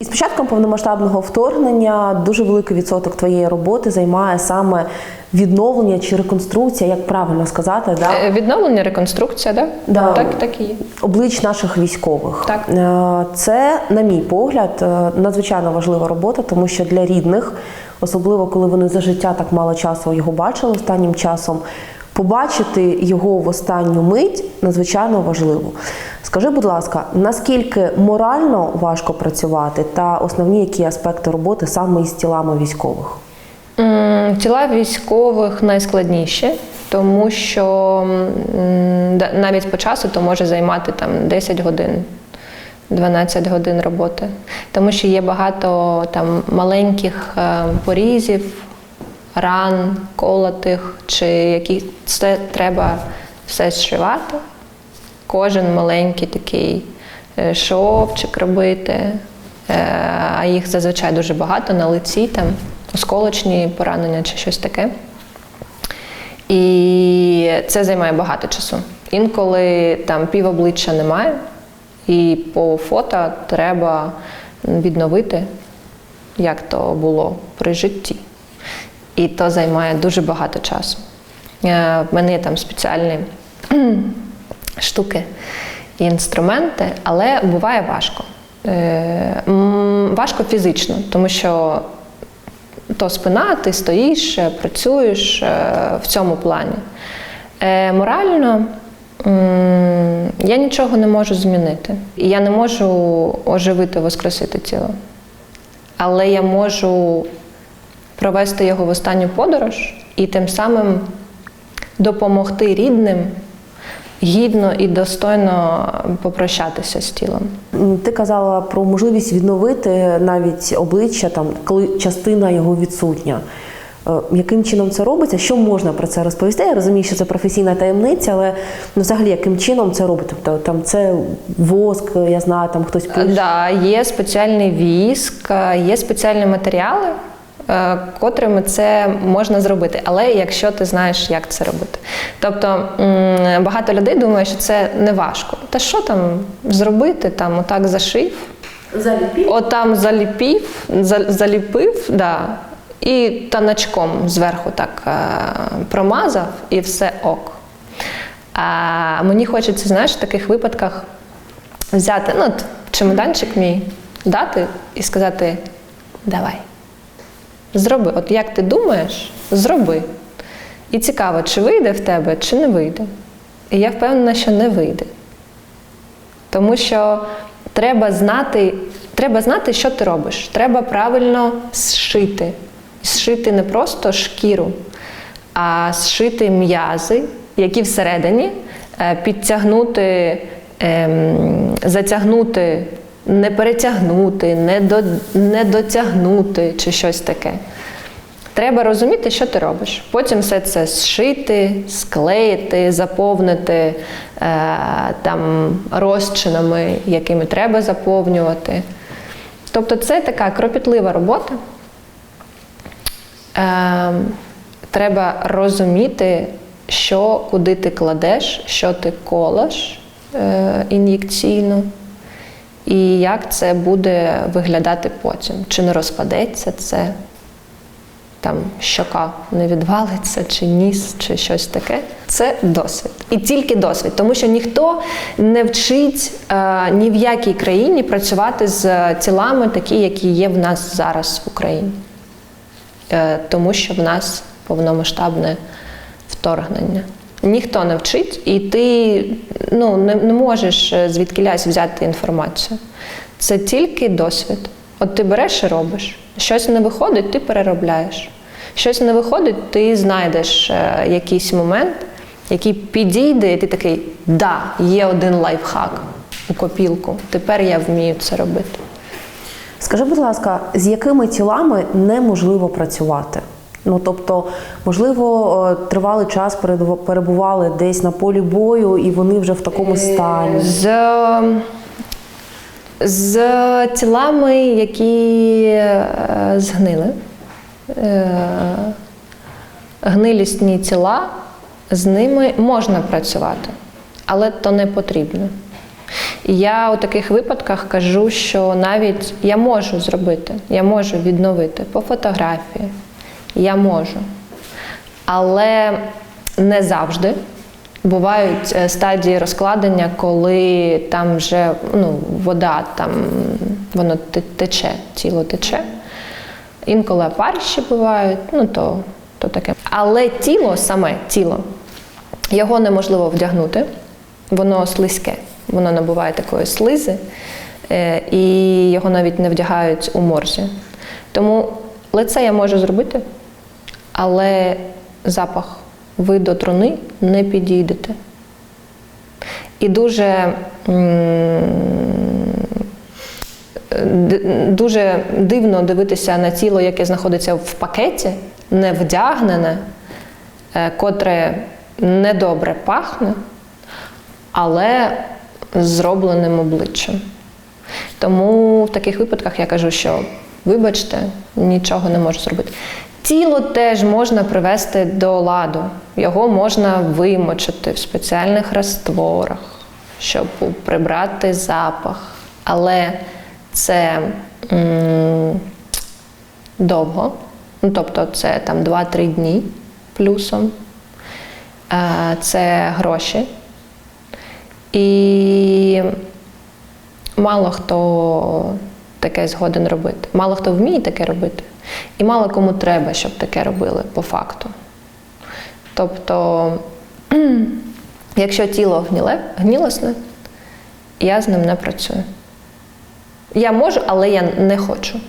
Із початком повномасштабного вторгнення дуже великий відсоток твоєї роботи займає саме відновлення чи реконструкція, як правильно сказати, да? Е, Відновлення, реконструкція, да? Да. Так, так і є. облич наших військових. Так. Е, Це, на мій погляд, е, надзвичайно важлива робота, тому що для рідних, особливо коли вони за життя так мало часу його бачили останнім часом, побачити його в останню мить надзвичайно важливо. Скажи, будь ласка, наскільки морально важко працювати, та основні які аспекти роботи саме із тілами військових? Тіла військових найскладніші, тому що навіть по часу то може займати там 10 годин. 12 годин роботи, тому що є багато там маленьких е, порізів, ран, колотих, чи які це треба все зшивати. Кожен маленький такий е, шовчик робити, е, а їх зазвичай дуже багато на лиці, там осколочні поранення чи щось таке. І це займає багато часу. Інколи там пів обличчя немає, і по фото треба відновити, як то було при житті. І то займає дуже багато часу. Е, В мене є там спеціальні штуки і інструменти, але буває важко. Е, Важко фізично, тому що то спина, ти стоїш, е, працюєш е, в цьому плані. Е, Морально я нічого не можу змінити. Я не можу оживити, воскресити тіло. Але я можу провести його в останню подорож і тим самим допомогти рідним гідно і достойно попрощатися з тілом. Ти казала про можливість відновити навіть обличчя, там, коли частина його відсутня. Е, Яким чином це робиться? Що можна про це розповісти? Я розумію, що це професійна таємниця, але ну, взагалі яким чином це робити? Тобто там це воск, я знаю, там хтось пише. Да, є спеціальний віск, е, є спеціальні матеріали, котрими це можна зробити. Але якщо ти знаєш, як це робити. Тобто багато людей думає, що це не важко. Та що там зробити? Там отак зашив, Заліпі. отам заліпів, заліпив, да, і таначком зверху так е, промазав, і все ок. А мені хочеться, знаєш, в таких випадках взяти ну, от, чемоданчик мій, дати і сказати: давай, зроби. От як ти думаєш, зроби. І цікаво, чи вийде в тебе, чи не вийде. І я впевнена, що не вийде. Тому що треба знати, треба знати, що ти робиш. Треба правильно зшити. Зшити не просто шкіру, а зшити м'язи, які всередині, е, підтягнути, ем, затягнути, не перетягнути, не, до, не дотягнути чи щось таке. Треба розуміти, що ти робиш. Потім все це зшити, склеїти, заповнити е, там розчинами, якими треба заповнювати. Тобто це така кропітлива робота. Е, треба розуміти, що куди ти кладеш, що ти колаш е, ін'єкційно, і як це буде виглядати потім. Чи не розпадеться це, там щока не відвалиться, чи ніс, чи щось таке. Це досвід. І тільки досвід, тому що ніхто не вчить е, ні в якій країні працювати з тілами, такі, які є в нас зараз в Україні. Е, тому що в нас повномасштабне вторгнення. Ніхто не вчить, і ти ну, не, не можеш е, звідкілясь взяти інформацію. Це тільки досвід. От ти береш і робиш. Щось не виходить, ти переробляєш. Щось не виходить, ти знайдеш е, якийсь момент, який підійде, і ти такий, да, є один лайфхак у копілку. Тепер я вмію це робити. Скажи, будь ласка, з якими тілами неможливо працювати? Ну тобто, можливо, е, тривалий час перебували десь на полі бою, і вони вже в такому стані. З, з тілами, які е, згнили, е, гнилісні тіла, з ними можна працювати, але то не потрібно. І я у таких випадках кажу, що навіть я можу зробити, я можу відновити по фотографії, я можу. Але не завжди. Бувають е, стадії розкладення, коли там вже ну, вода, там воно тече, тіло тече. Інколи апаріші бувають, ну то, то таке. Але тіло, саме тіло, його неможливо вдягнути, воно слизьке, воно набуває такої слизи, е, і його навіть не вдягають у морзі. Тому лице я можу зробити, але запах, ви до труни не підійдете. І дуже, дуже дивно дивитися на тіло, яке знаходиться в пакеті, не вдягнене, е, котре недобре пахне, але зробленим обличчям. Тому в таких випадках я кажу, що вибачте, нічого не можу зробити. Тіло теж можна привести до ладу, його можна вимочити в спеціальних растворах, щоб прибрати запах. Але це м, довго, ну, тобто це там 2-3 дні плюсом. Це гроші. І мало хто таке згоден робити. Мало хто вміє таке робити. І мало кому треба, щоб таке робили по факту. Тобто, якщо тіло гніле, гнілосне, я з ним не працюю. Я можу, але я не хочу.